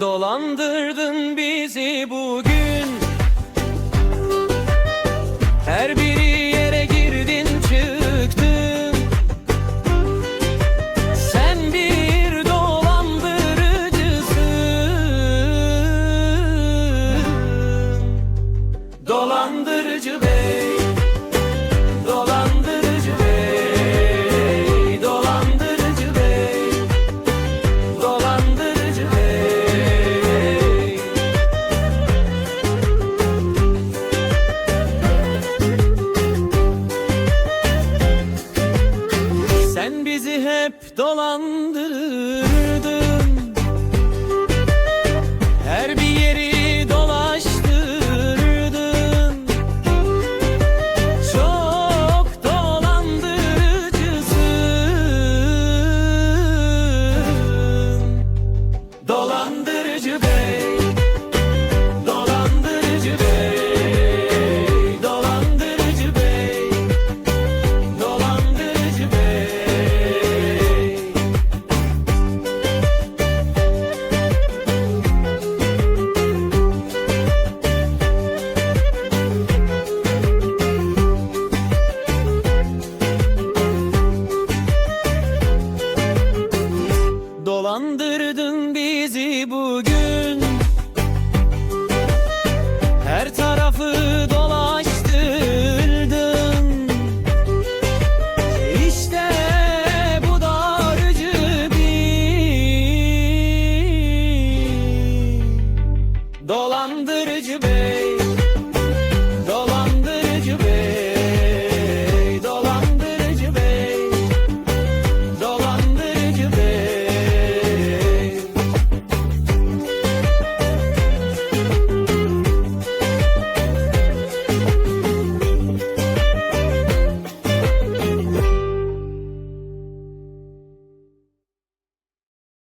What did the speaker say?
dolandı. bizi hep dolandırır. Dolandırdın bizi bugün. Her tarafı dolaştırdın. İşte bu da arıcı bir Dolandırıcı bey.